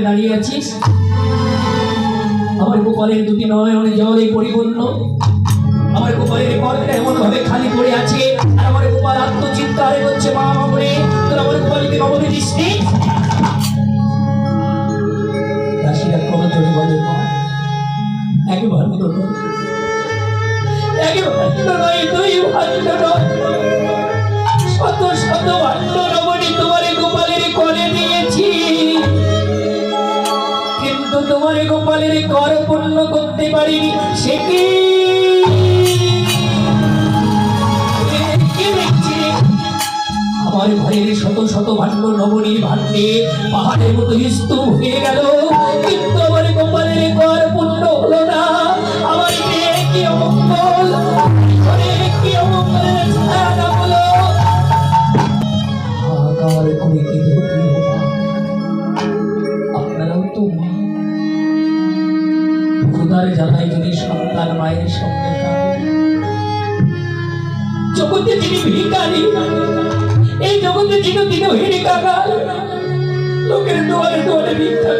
ভাবে দাঁড়িয়ে আছিস? আমার গোপালের দুটি নয়নে জলে পরিপূর্ণ। আমার গোপালের পরটা এমন ভাবে খালি পড়ে আছে, আর আমার গোপাল আত্মচিৎকারে করছে, মা মামরে তোর আমার গোপালকে মামনে দিস নি দাসীরা কোনো মা একবার শত শত ভাণ্ড তোমার কর পূর্ণ করতে পারিনি সে কি? আমার ভাইয়ের শত শত ভাণ্ড নবনীর ভাণ্ডে পাহাড়ের মতো স্তূপ হয়ে গেল জগতে যিনি ভিকারি এই জগতে যিনি তিনি হিরিকা লোকের দুয়ারে দুয়ারে ভিক্ষা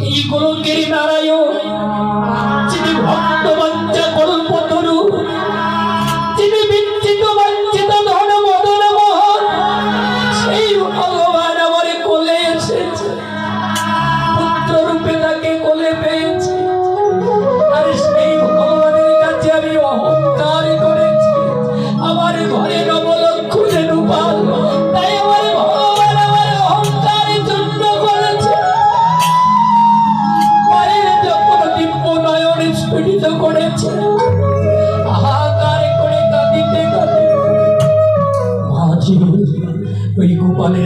সেই কলঙ্কের নারায়ণ যিনি ভক্ত বাঞ্চা কল্প ওই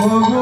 তোমার